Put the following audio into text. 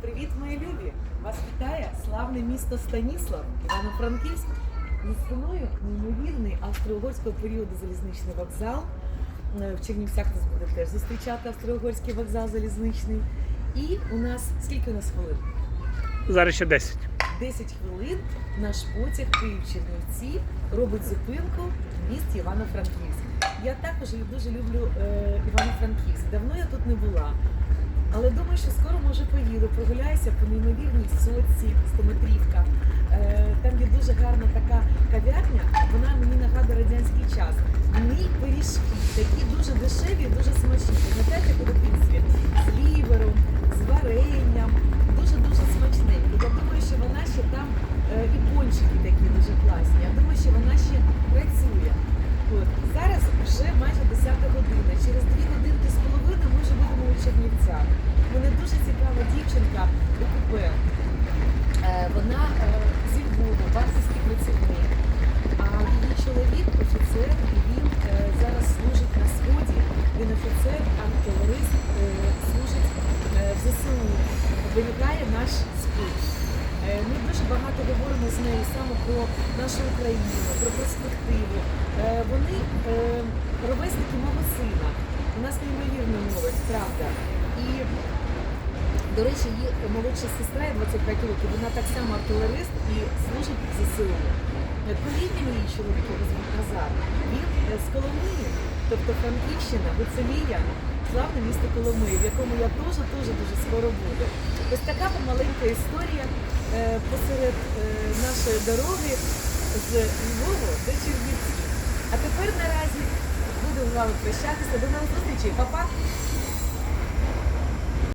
Привіт, мої любі! Вас вітає славне місто Станіслав, Івано-Франківськ. Спиною неймовірний австро-угорського періоду залізничний вокзал. Е, В Чернівцях нас буде теж зустрічати австро-угорський вокзал залізничний. І у нас скільки у нас хвилин? Зараз ще 10. 10 хвилин наш потяг Київ-Чернівці робить зупинку в місті Івано-Франківськ. Я також дуже люблю е, Івано-Франківськ. Давно я тут не була. Але думаю, що скоро може поїду, прогуляюся по неймовірній соці, стометрівка. Е, там є дуже гарна така кав'ярня, вона мені нагадує радянський час. В ній пиріжки, такі дуже дешеві, дуже смачні. Пам'ятаєте, в дитинстві? З лівером, з варенням, дуже-дуже смачненькі. Я думаю, що вона ще там е, і пончики такі дуже класні. Я думаю, що вона ще працює. У. Е, Вона е, зі Львова, банківський працівник. А її чоловік офіцер, він е, зараз служить на сході. Він офіцер, антитерорист, е, служить в ЗСУ, оберігає наш спів. Е, Ми дуже багато говоримо з нею саме про нашу Україну, про перспективу. Вони ровесники мого сина. У нас неймовірна молодь, правда. І до речі, її молодша сестра є 25 років, вона так само артилерист і служить ЗСУ. Е, Колітня її чоловік його звуть Назар. Він е, з Коломиї, тобто Франківщина, Гуцелія, славне місто Коломиї, в якому я теж дуже дуже скоро буду. Ось така маленька історія е, посеред е, нашої дороги з Львову до Чернівців. А тепер наразі буду з вами прощатися. До нових зустрічей, Па-па!